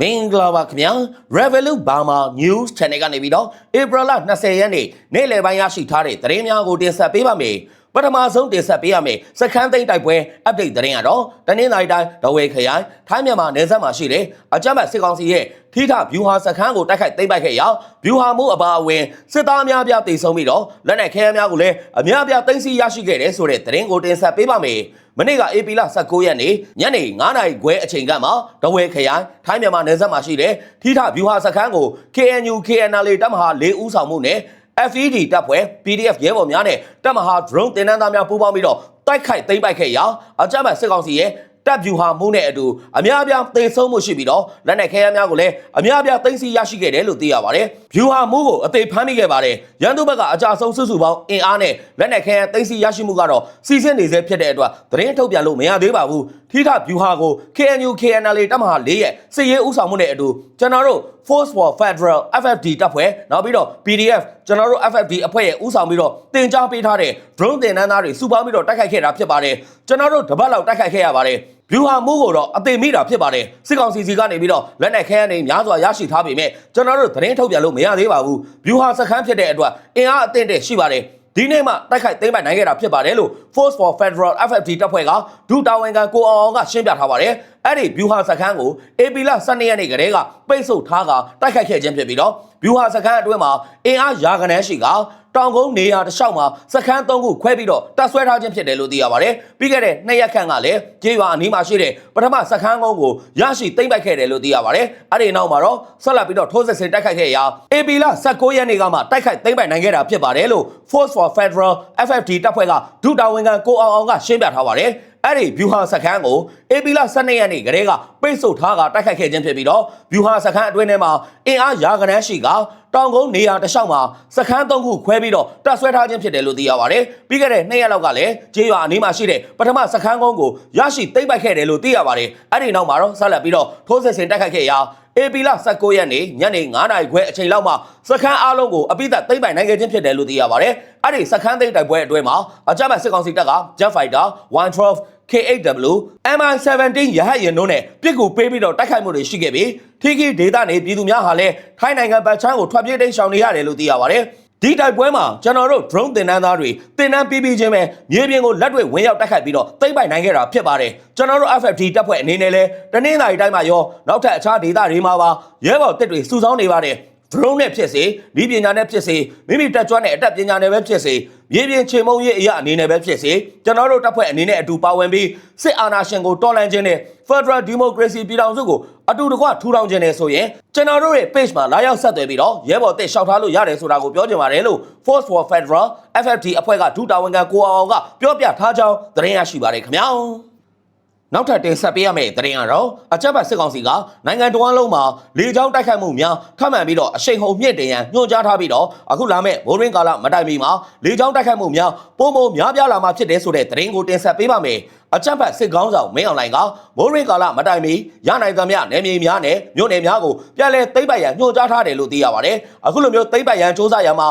မင်္ဂလာပါခင်ဗျာ Revolut Burma News Channel ကနေပြီးတော့ April လ20ရက်နေ့နေ့လယ်ပိုင်းရရှိထားတဲ့သတင်းများကိုတင်ဆက်ပေးပါမယ် ပထမဆုံးတင်ဆက်ပေးရမယ်စခန်းသိမ်းတိုက်ပွဲ update သတင်းကတော့တနင်္လာရီတိုင်းဒဝဲခရိုင်ထိုင်းမြန်မာနယ်စပ်မှာရှိတဲ့အကြမ်းဖက်စစ်ကောင်စီရဲ့ထိထဗျူဟာစခန်းကိုတိုက်ခိုက်သိမ်းပိုက်ခဲ့ရာဗျူဟာမှုအပါအဝင်စစ်သားများပြားတိတ်ဆုံးပြီးတော့လက်နက်ခဲယမ်းများကိုလည်းအများပြားသိမ်းဆည်းရရှိခဲ့တယ်ဆိုတဲ့သတင်းကိုတင်ဆက်ပေးပါမယ်မနေ့က AP လ19ရက်နေ့ညနေ9နာရီခွဲအချိန်ကမှဒဝဲခရိုင်ထိုင်းမြန်မာနယ်စပ်မှာရှိတဲ့ထိထဗျူဟာစခန်းကို KNU KNL တပ်မဟာ၄ဦးဆောင်မှုနဲ့ FED တပ်ဖွဲ့ PDF ရဲဘော်များနဲ့တပ်မဟာ drone တင်နန်းသားများပူးပေါင်းပြီးတော့တိုက်ခိုက်သိမ်းပိုက်ခဲ့ရာအကြမ်းဖက်စစ်ကောင်စီရဲ့တပ်ဗျူဟာမှုနဲ့အတူအများအပြားသေဆုံးမှုရှိပြီးတော့လက်နက်ခဲယမ်းများကိုလည်းအများအပြားသိမ်းဆည်းရရှိခဲ့တယ်လို့သိရပါတယ်။ဗျူဟာမှုကိုအသေးဖမ်းမိခဲ့ပါတယ်။ရန်သူဘက်ကအကြဆုံးစုစုပေါင်းအင်အားနဲ့လက်နက်ခဲယမ်းသိမ်းဆည်းရရှိမှုကတော့စီစဉ်နေစေဖြစ်တဲ့အတွက်သတင်းထုတ်ပြန်လို့မရသေးပါဘူး။ ထိထဗျူဟာကို KNU KNL တပ်မဟာ၄ရဲ့စစ်ရေးဥဆောင်မှုနဲ့အတူကျွန်တော်တို့ Force for Federal FFD တပ်ဖွဲ့နောက်ပြီးတော့ PDF ကျွန်တော်တို့ FFD အဖွဲ့ရဲ့ဥဆောင်ပြီးတော့တင် जा ပေးထားတဲ့ drone တင်နန်းသားတွေစုပေါင်းပြီးတော့တိုက်ခိုက်ခဲ့တာဖြစ်ပါတယ်ကျွန်တော်တို့တပတ်လောက်တိုက်ခိုက်ခဲ့ရပါတယ်ဗျူဟာမှုကိုတော့အသေးမိတာဖြစ်ပါတယ်စစ်ကောင်စီစီကနေပြီးတော့လက်နက်ခဲယမ်းတွေများစွာရရှိထားပေမဲ့ကျွန်တော်တို့သတင်းထုတ်ပြန်လို့မရသေးပါဘူးဗျူဟာစခန်းဖြစ်တဲ့အတွက်အင်အားအသင့်တဲ့ရှိပါတယ် ဒီနေ့မှတိုက်ခိုက်သိမ်းပိုက်နိုင်ခဲ့တာဖြစ်ပါတယ်လို့ Force for Federal FFD တပ်ဖွဲ့ကဒုတာဝန်ခံကိုအောင်အောင်ကရှင်းပြထားပါတယ်အဲ့ဒီဗျူဟာစခန်းကို AP လ12ရက်နေ့ကတည်းကပိတ်ဆို့ထားကတိုက်ခိုက်ခဲ့ခြင်းဖြစ်ပြီးတော့ဗျူဟာစခန်းအတွင်းမှာအင်အားရာခဏန်းရှိက တောင်ကုန်းနေရာတစ်လျှောက်မှာစခန်း၃ခုခွဲပြီးတော့တပ်ဆွဲထားခြင်းဖြစ်တယ်လို့သိရပါတယ်ပြီးခဲ့တဲ့နှစ်ရက်ခန့်ကလည်းကျေးရွာအနီးမှာရှိတဲ့ပထမစခန်းကုန်းကိုရရှိသိမ်းပိုက်ခဲ့တယ်လို့သိရပါတယ်အဲ့ဒီနောက်မှာတော့ဆက်လက်ပြီးတော့ထိုးစစ်ဆင်တိုက်ခိုက်ခဲ့ရာ AP လ19ရက်နေ့ကမှတိုက်ခိုက်သိမ်းပိုက်နိုင်ခဲ့တာဖြစ်ပါတယ်လို့ Force for Federal FFD တပ်ဖွဲ့ကဒုတာဝန်ခံကိုအောင်အောင်ကရှင်းပြထားပါတယ်အဲ့ဒီဗျူဟာစခန်းကို AP လ12ရက်နေ့ကတည်းကပိတ်ဆို့ထားကတိုက်ခိုက်ခဲ့ခြင်းဖြစ်ပြီးတော့ဗျူဟာစခန်းအတွင်းထဲမှာအင်အားရာခဏန်းရှိက တောင်ကုန်းနေရာတစ်လျှောက်မှာစခန်းသုံးခုခွဲပြီးတော့တပ်ဆွဲထားခြင်းဖြစ်တယ်လို့သိရပါတယ်။ပြီးခဲ့တဲ့နှစ်ရက်လောက်ကလည်းကျေးရွာအနီးမှာရှိတဲ့ပထမစခန်းကုန်းကိုရရှိသိမ်းပိုက်ခဲ့တယ်လို့သိရပါတယ်။အဲ့ဒီနောက်မှာတော့ဆက်လက်ပြီးတော့ထိုးစစ်ဆင်တိုက်ခိုက်ခဲ့ရာ AP လ19ရက်နေ့ညနေ9နာရီခွဲအချိန်လောက်မှာစခန်းအားလုံးကိုအပိသက်သိမ်းပိုက်နိုင်ခဲ့ခြင်းဖြစ်တယ်လို့သိရပါတယ်။အဲ့ဒီစခန်းသိမ်းတိုက်ပွဲအတွင်းမှာအကြမ်းဖက်စစ်ကောင်စီတပ်က Jet Fighter 112 K8W MI17 ရဟတ်ယာဉ်တို့နဲ့ပြစ်ကူပေးပြီးတော့တိုက်ခိုက်မှုတွေရှိခဲ့ပြီးထိခိဒေသနေပြည်သူများဟာလည်းထိုင်းနိုင်ငံဗတ်ချမ်းကိုထွက်ပြေးတိမ်းရှောင်နေရတယ်လို့သိရပါတယ်။ ဒီတိုက်ပွဲမှာကျွန်တော်တို့ drone တင်နန်းသားတွေတင်နန်းပြီးပြီးချင်းပဲမြေပြင်ကိုလက်တွေဝင်ရောက်တိုက်ခိုက်ပြီးတော့သိမ်းပိုက်နိုင်ခဲ့တာဖြစ်ပါတယ်။ကျွန်တော်တို့ FFT တပ်ဖွဲ့အနေနဲ့လည်းတနင်္လာရီတိုင်းမှာရောနောက်ထပ်အခြားဒေသတွေမှာပါရဲဘော်တက်တွေစုဆောင်းနေပါတယ်။ drone နဲ့ဖြစ်စေဤပညာနဲ့ဖြစ်စေမိမိတက်ကြွတဲ့အတတ်ပညာနဲ့ပဲဖြစ်စေမြေပြင်ချေမုံရေးအရာအနေနဲ့ပဲဖြစ်စေကျွန်တော်တို့တပ်ဖွဲ့အနေနဲ့အတူပါဝင်ပြီးစစ်အာဏာရှင်ကိုတော်လှန်ခြင်းနဲ့ Federal Democracy ပြည်ထောင်စုကိုအတူတကွထူထောင်ခြင်းနဲ့ဆိုရင်ကျွန်တော်တို့ရဲ့ page မှာလာရောက်ဆက်သွယ်ပြီးတော့ရဲဘော်တက်ရှောက်ထားလို့ရတယ်ဆိုတာကိုပြောချင်ပါတယ်လို့ Force for Federal FFT အဖွဲ့ကဒုတာဝန်ခံကိုအောင်အောင်ကပြောပြထားကြောင်းသတင်းရရှိပါတယ်ခင်ဗျာ နောက်ထပ်တင်ဆက်ပေးရမယ့်သတင်းကတော့အကြက်ဘတ်စစ်ကောင်စီကနိုင်ငံတော်အလုံးမှာလေကြောင်းတိုက်ခိုက်မှုများထပ်မံပြီးတော့အရှိန်ဟုန်မြင့်တင်ရန်ညွှန်ကြားထားပြီးတော့အခုလာမယ့်မိုးရင်းကာလမတိုင်မီမှာလေကြောင်းတိုက်ခိုက်မှုများပုံပုံများပြားလာမှာဖြစ်တယ်ဆိုတဲ့သတင်းကိုတင်ဆက်ပေးပါမယ်အကြက်ဘတ်စစ်ကောင်းဆောင်မင်းအောင်လှိုင်ကမိုးရင်းကာလမတိုင်မီရနိုင်သမျှနယ်မြေများနဲ့မြို့နယ်များကိုပြည်လဲသိမ့်ပိုက်ရန်ညွှန်ကြားထားတယ်လို့သိရပါတယ်အခုလိုမျိုးသိမ့်ပိုက်ရန်စ조사ရန်မှာ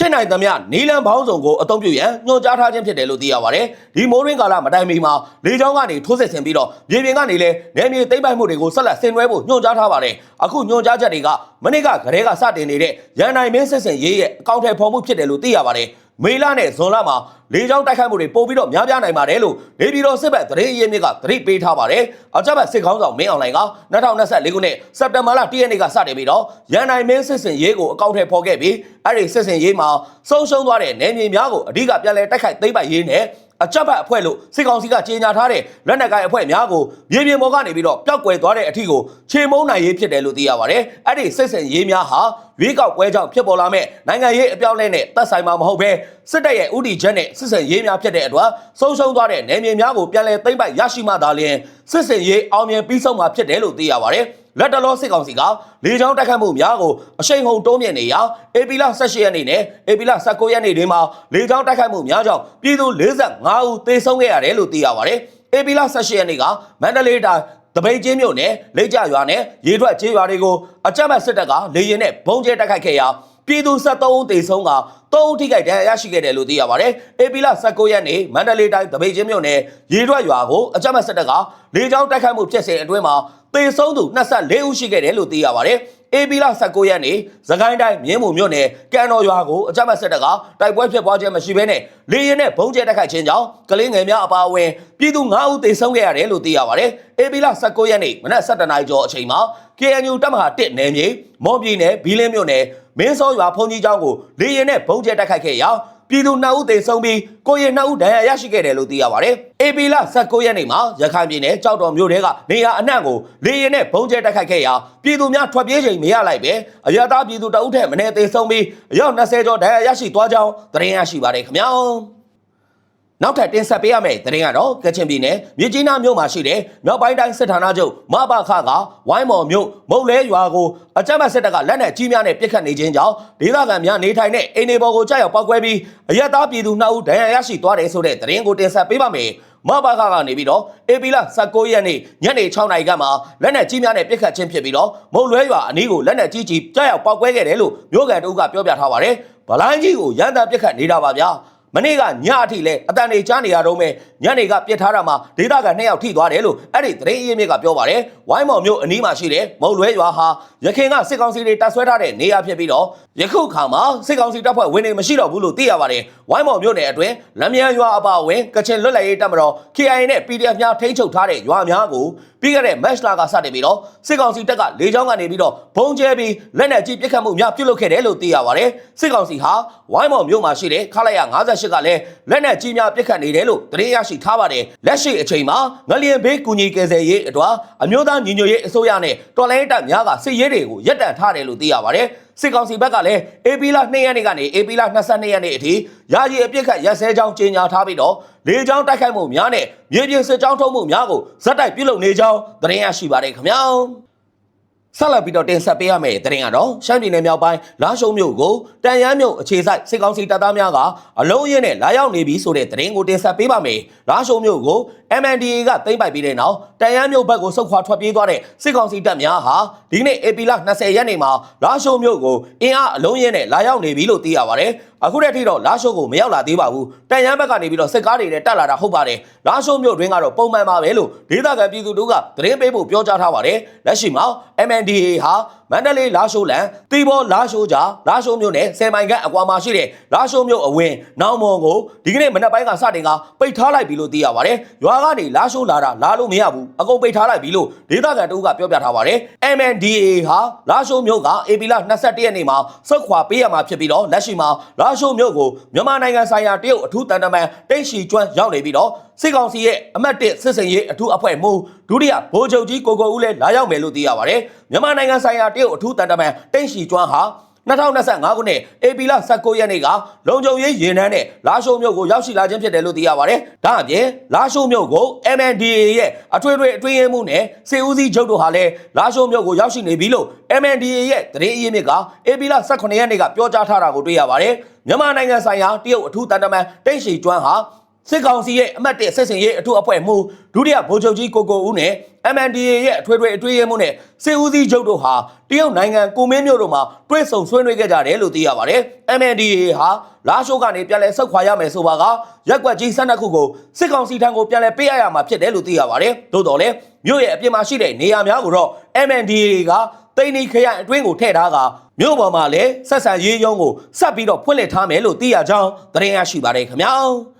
ဖြစ်နိုင်သမျှနီလန်ဘောင်းဆောင်ကိုအသုံးပြုရန်ညွှန်ကြားထားခြင်းဖြစ်တယ်လို့သိရပါတယ်။ဒီမိုးရင်းကာလမတိုင်မီမှာလေကြောင်းကနေထိုးစစ်ဆင်ပြီးတော့မြေပြင်ကနေလည်းနယ်မြေသိမ်းပိုက်မှုတွေကိုဆက်လက်ဆင်နွှဲဖို့ညွှန်ကြားထားပါတယ်။အခုညွှန်ကြားချက်တွေကမနေ့ကကတည်းကစတင်နေတဲ့ရန်နိုင်မင်းစစ်စင်ရေးရဲ့အကောင့်ထဲပေါ်မှုဖြစ်တယ်လို့သိရပါတယ်။ မေလနဲ့ဇွန်လမှာလေကြောင်းတိုက်ခိုက်မှုတွေပို့ပြီးတော့များပြားနိုင်ပါတယ်လို့နေပြည်တော်စစ်ဘက်သတင်းရင်းမြစ်ကသတိပေးထားပါတယ်။အကြမ်းဖက်စစ်ကောင်းဆောင်မင်းအောင်လှိုင်က2024ခုနှစ်စက်တင်ဘာလ1ရက်နေ့ကစတင်ပြီးတော့ရန်နိုင်မင်းစစ်စင်ရေးကိုအကောင့်ထဲပေါ်ခဲ့ပြီးအဲ့ဒီစစ်စင်ရေးမှာဆုံးရှုံးသွားတဲ့နယ်မြေများကိုအဓိကပြန်လည်တိုက်ခိုက်သိမ်းပိုက်ရေးနဲ့ အကြက်ဘတ်အဖွဲ့လို့စစ်ကောင်စီကကြေညာထားတဲ့လက်နက်ကိုင်အဖွဲ့များကိုမြေပြင်ပေါ်ကနေပြီးတော့ပျောက်ကွယ်သွားတဲ့အထီကိုခြေမုံနိုင်ရေးဖြစ်တယ်လို့သိရပါတယ်။အဲ့ဒီစစ်စင်ရေးများဟာရွေးကောက်ပွဲကြောင့်ဖြစ်ပေါ်လာမဲ့နိုင်ငံရေးအပြောင်းအလဲနဲ့သက်ဆိုင်မှာမဟုတ်ဘဲစစ်တပ်ရဲ့ဥတီချက်နဲ့စစ်စင်ရေးများဖြစ်တဲ့အတွက်ဆုံးရှုံးသွားတဲ့နယ်မြေများကိုပြန်လည်သိမ်းပိုက်ရရှိမှသာလျှင်စစ်စင်ရေးအောင်မြင်ပြီးဆုံးမှာဖြစ်တယ်လို့သိရပါတယ်။ လက်တလောစစ်ကောင်စီကလေကြောင်းတိုက်ခတ်မှုများကိုအရှိန်ဟုန်တိုးမြင့်နေရာ AP လ18ရက်နေ့နဲ့ AP လ19ရက်နေ့တွင်မှာလေကြောင်းတိုက်ခတ်မှုများကြောင့်ပြည်သူ45ဦးသေဆုံးခဲ့ရတယ်လို့သိရပါတယ်။ AP လ18ရက်နေ့ကမန္တလေးတိုင်းတပိတ်ချင်းမြို့နယ်လိတ်ကြရွာနဲ့ရေထွက်ကျေးရွာတွေကိုအကြမ်းဖက်စစ်တပ်ကလေရင်နဲ့ဘုံကျဲတိုက်ခိုက်ခဲ့ရာ ပပြည်သူ73ဦးသေဆုံးက3ဦးထိခိုက်ဒဏ်ရာရရှိခဲ့တယ်လို့သိရပါတယ်။ဧပြီလ19ရက်နေ့မန္တလေးတိုင်းတပိတ်ချင်းမြို့နယ်ရေထွက်ရွာကိုအကြမ်းဖက်စစ်တပ်ကလေကြောင်းတိုက်ခိုက်မှုဖြစ်စဉ်အတွင်းမှာသေဆုံးသူ24ဦးရှိခဲ့တယ်လို့သိရပါတယ်။ AB လ19ရက်နေ့သခိုင်းတိုင်းမြင်းမူမြို့နယ်ကံတော်ရွာကိုအကြမ်းဖက်စစ်တပ်ကတိုက်ပွဲဖြစ်ပွားခြင်းမရှိဘဲနဲ့လေရင်နဲ့ဘုံကျဲတိုက်ခိုက်ခြင်းကြောင့်ကလေးငယ်များအပါအဝင်ပြည်သူ9ဦးသေဆုံးခဲ့ရတယ်လို့သိရပါတယ်။ AB လ19ရက်နေ့မနက်7:00နာရီကျော်အချိန်မှာ KNU တပ်မဟာ1နယ်မြေမော်ပြည်နယ်ဘီလင်းမြို့နယ်မင်းစောရွာဖုန်ကြီးကျောင်းကိုလေရင်နဲ့ဘုံကျဲတိုက်ခိုက်ခဲ့ရာ ပြည်သူ2ဦးသေဆုံးပြီးကိုရင်2ဦးဒဏ်ရာရရှိခဲ့တယ်လို့သိရပါတယ်။ AB လ19ရက်နေ့မှာရခိုင်ပြည်နယ်ကြောက်တော်မြို့ထဲကနေရာအနှံ့ကိုလေရင်နဲ့ဘုံကျဲတိုက်ခိုက်ခဲ့ရာပြည်သူများထွက်ပြေးချိန်မရလိုက်ပဲအရသာပြည်သူတအုပ်ထက်မနေသေဆုံးပြီးအယောက်20ကျော်ဒဏ်ရာရရှိသွားကြောင်းသတင်းရရှိပါတယ်ခင်ဗျာ။ နောက်ထပ်တင်ဆက်ပေးရမယ့်သတင်းကတော့ကချင်ပြည်နယ်မြစ်ကြီးနားမြို့မှာရှိတဲ့မြောက်ပိုင်းတိုင်းစစ်ဌာနချုပ်မဘခကဝိုင်းမော်မြို့မုတ်လဲရွာကိုအကြမ်းဖက်စစ်တပ်ကလက်နက်ကြီးများနဲ့ပစ်ခတ်နေခြင်းကြောင့်ဒေသခံများနေထိုင်တဲ့အိမ်တွေပေါ်ကိုကြောက်ရောက်ပောက်ကွဲပြီးအရက်သားပြည်သူ2ဦးဒဏ်ရာရရှိသွားတယ်ဆိုတဲ့သတင်းကိုတင်ဆက်ပေးပါမယ်။မဘခကနေပြီးတော့အေပီလာ19ရက်နေ့ညနေ6နာရီကမှလက်နက်ကြီးများနဲ့ပစ်ခတ်ခြင်းဖြစ်ပြီးတော့မုတ်လွဲရွာအနီးကိုလက်နက်ကြီးကြီးကြောက်ရောက်ပောက်ကွဲခဲ့တယ်လို့မြို့ကန်တို့ကပြောပြထားပါတယ်။ဗလိုင်းကြီးကိုရန်တမ်းပစ်ခတ်နေတာပါဗျာ။ မနေ့ကညအထိလဲအတန်နေကြားနေရတော့မဲ့ညနေကပြစ်ထားတာမှာဒေသခံနှစ်ယောက်ထိသွားတယ်လို့အဲ့ဒီသတင်းအရင်းမြစ်ကပြောပါတယ်ဝိုင်းမော်မြို့အနီးမှာရှိတဲ့မုံလွဲရွာဟာရခင်ကစစ်ကောင်စီတွေတပ်ဆွဲထားတဲ့နေရာဖြစ်ပြီးတော့ယခုခါမှာစစ်ကောင်စီတပ်ဖွဲ့ဝင်တွေမရှိတော့ဘူးလို့သိရပါတယ်ဝိုင်းမော်မြို့နယ်အတွင်းလမ်းမြရွာအပါအဝင်ကချင်လွတ်လပ်ရေးတပ်မတော် KIA နဲ့ PDF များထိန်းချုပ်ထားတဲ့ရွာများကို ပြီးခဲ့တဲ့ match လာကစတင်ပြီးတော့စစ်ကောင်စီတပ်ကလေကြောင်းကနေပြီးတော့ဘုံကျဲပြီးလက်နက်ကြီးပစ်ခတ်မှုများပြုလုပ်ခဲ့တယ်လို့သိရပါတယ်စစ်ကောင်စီဟာဝိုင်းမော်မြို့မှာရှိတဲ့ခလာရ58ကလည်းလက်နက်ကြီးများပစ်ခတ်နေတယ်လို့သတင်းရရှိထားပါတယ်လက်ရှိအချိန်မှာငလျင်ဘေးကူညီကယ်ဆယ်ရေးအတွက်အမျိုးသားညီညွတ်ရေးအစိုးရနဲ့တော်လိုင်းတပ်များကစစ်ရေးတွေကိုရပ်တန့်ထားတယ်လို့သိရပါတယ် စစ်ကောင်စီဘက်ကလည်း AP လ2ရက်နေ့ကနေ AP လ22ရက်နေ့အထိယာယီအပြစ်ခတ်ရက်စဲကြောင်းကြေညာထားပြီးတော့လေကြောင်းတိုက်ခိုက်မှုများနဲ့မြေပြင်စစ်ကြောင်းထုံးမှုများကိုဇက်တိုက်ပြုလုပ်နေကြောင်းသတင်းရရှိပါတယ်ခင်ဗျာ ဆက်လက်ပြီးတော့တင်ဆက်ပေးရမယ့်သတင်းကတော့ရှမ်းပြည်နယ်မြောက်ပိုင်းလာရှုံမြို့ကိုတန်ရမ်းမြို့အခြေစိုက်စစ်ကောင်စီတပ်သားများကအလုံးရင်းနဲ့လာရောက်နေပြီဆိုတဲ့သတင်းကိုတင်ဆက်ပေးပါမယ်။လာရှုံမြို့ကို MNDA ကသိမ်းပိုက်ပြီးတဲ့နောက်တန်ရမ်းမြို့ဘက်ကိုဆုတ်ခွာထွက်ပြေးသွားတဲ့စစ်ကောင်စီတပ်များဟာဒီကနေ့ဧပြီလ20ရက်နေ့မှာလာရှုံမြို့ကိုအင်အားအလုံးရင်းနဲ့လာရောက်နေပြီလို့သိရပါတယ်။ အခုတည်းထိတော့လာရှိုးကိုမရောက်လာသေးပါဘူးတန်ရန်ဘက်ကနေပြီးတော့စစ်ကားတွေနဲ့တက်လာတာဟုတ်ပါတယ်လာရှိုးမြို့တွင်းကတော့ပုံမှန်ပါပဲလို့ဒေသခံပြည်သူတို့ကသတင်းပေးဖို့ပြောကြားထားပါတယ်လက်ရှိမှာ MNDA ဟာမန္တလေးလာရှိုးလန်တီဘောလာရှိုးကြားလာရှိုးမြို့နယ်ဆယ်မိုင်ခန့်အကွာမှာရှိတဲ့လာရှိုးမြို့အဝင်နောင်မွန်ကိုဒီကနေ့မနက်ပိုင်းကစတင်ကပိတ်ထားလိုက်ပြီလို့သိရပါတယ်ရွာကနေလာရှိုးလာတာလာလို့မရဘူးအကုန်ပိတ်ထားလိုက်ပြီလို့ဒေသခံတို့ကပြောပြထားပါတယ် MNDA ဟာလာရှိုးမြို့က AP လ22ရက်နေ့မှာစုတ်ခွာပေးရမှာဖြစ်ပြီးတော့လက်ရှိမှာလာရှိုးမြို့ကိုမြန်မာနိုင်ငံဆိုင်ရာတရုတ်အထူးတန်တမန်တိတ်ရှိကျွမ်းရောက်နေပြီးတော့စစ်ကောင်စီရဲ့အမတ်တစ်စစ်စင်ရေးအထူးအဖွဲ့မှူးဒုတိယဗိုလ်ချုပ်ကြီးကိုကိုဦးလည်းလာရောက်မယ်လို့သိရပါတယ်မြန်မာနိုင်ငံဆိုင်ရာတရုတ်အထူးတန်တမန်တိတ်ရှိကျွမ်းဟာ 2025ခုနှစ်ဧပြီလ19ရက်နေ့ကလုံခြုံရေးရင်နှန်းနဲ့လာရှိုးမြို့ကိုရောက်ရှိလာခြင်းဖြစ်တယ်လို့သိရပါတယ်။ဒါအပြင်လာရှိုးမြို့ကို MNDAA ရဲ့အထွေထွေအတွင်းရေးမှူးနဲ့စေဦးစီးချုပ်တို့ဟာလည်းလာရှိုးမြို့ကိုရောက်ရှိနေပြီလို့ MNDAA ရဲ့သတင်းအရင်းမြစ်ကဧပြီလ18ရက်နေ့ကပြောကြားထားတာကိုတွေ့ရပါတယ်။မြန်မာနိုင်ငံဆိုင်ရာတရုတ်အထူးတန်တမန်တိတ်ရှိကျွမ်းဟာ စစ်ကောင်စီရဲ့အမတ်တစ်စစ်စင်ရေးအထူးအဖွဲ့မှူးဒုတိယဗိုလ်ချုပ်ကြီးကိုကိုဦးနဲ့ MNDAA ရဲ့အထွေထွေအထွေရေးမှုနဲ့စစ်ဦးစီးချုပ်တို့ဟာတရုတ်နိုင်ငံကိုမင်းမြို့တို့မှာတွဲဆုံဆွေးနွေးခဲ့ကြတယ်လို့သိရပါတယ်။ MNDAA ဟာလာရှိုးကနေပြန်လည်ဆုတ်ခွာရမယ်ဆိုပါကရက်ကွက်ကြီး12ခုကိုစစ်ကောင်စီထံကိုပြန်လည်ပေးအပ်ရမှာဖြစ်တယ်လို့သိရပါတယ်။သို့တော်လည်းမြို့ရဲ့အပြင်မှာရှိတဲ့နေရာများကိုတော့ MNDAA ကတိန်နီခရိုင်အတွင်းကိုထည့်ထားကမြို့ပေါ်မှာလည်းဆက်ဆံရေးရုံးကိုဆက်ပြီးတော့ဖွင့်လှစ်ထားမယ်လို့သိရကြောင်းသတင်းရရှိပါတယ်ခင်ဗျာ။